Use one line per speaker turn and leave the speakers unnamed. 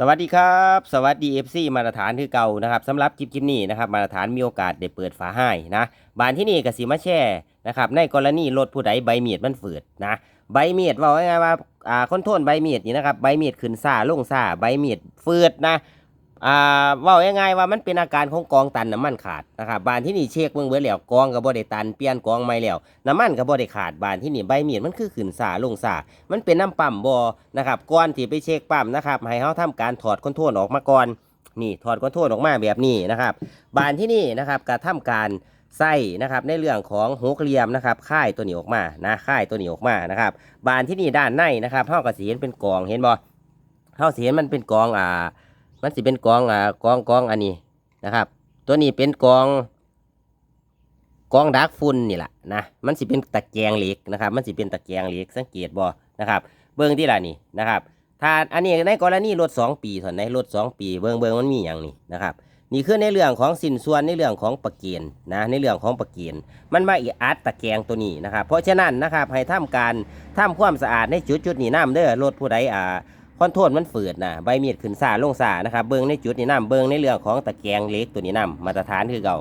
สวัสดีครับ สวัสดี FC มาตรฐานคือเก่านะครับสำหรับคลิปคลิปนี้นะครับมาตรฐานมีโอกาสได้เปิดฝาให้นะบานที่นี่กสิมาแช่นะครับในกรณีรถผู้ใดใบเมียดมันฝืดนะใบเมียดว่าไงว่าอ่าคนโทนใบเมียดนี่นะครับใบเมียดขึ้นซ่าลงซ่าใบเมียดฝืดนะ อ่าว่าง่ายๆว่ามันเป็นอาการของกองตันน้ำมันขาดนะครับบานที่นี่เช็คเบิ่งเบิดแล้วกองก็บ่ได้ตันเปลี่ยนกองใหม่แล้วน้ำมันก็บ่ได้ขาดบานที่นี่ใบมีดมันคือขึ้นซ่าลงซ่ามันเป็นน้ำปั๊มบอนะครับก่อนที่ไปเช็คปั๊มนะครับให้เขาทำการถอดคอนโทรลออกมาก่อนนี่ถอดคอนโทรลออกมาแบบนี้นะครับบานที่นี่นะครับกระทำการใส่นะครับในเรื่องของหกเหลี่ยมนะครับค่ายตัวนี้ออกมานะค่ายตัวนี้ออกมานะครับบานที่นี่ด้านในนะครับเท่ากับสีเห็นเป็นกองเห็นบ่เท่าสีเห็นมันเป็นกองอ่า มันสิเป็นกองอ่ากองกองอันนี้นะครับ ตัวนี้เป็นกองกองดักฝุ่นนี่แหละนะมันสิเป็นตะแกรงเหล็กนะครับ มันสิเป็นตะแกรงเหล็กสังเกตบ่นะครับ เบิ้องที่ละนี่นะครับ ถ้าอันนี้ในกรณีรถ2ปีส่วนในรถ2 ปี เบิ้องเบิ้องมันมีอย่างนี้นะครับนี่คือในเรื่องของสินส่วนในเรื่องของประเกียนนะในเรื่องของประเกียนมันมาอีอัดตะแกรงตัวนี้นะครับ เพราะฉะนั้นนะครับให้ทำการทำความสะอาดในจุดจุดนี้น้ำเด้อรถผู้ใดอ่า คอนโทรลมันฝืดนะใบมีดขึ้นซาลงซ่านะครับเบิ้งในจุดนี้น้ำเบิ้งในเรื่องของตะแกรงเล็กตัวนี้น้ำมาตรฐานคือเก่า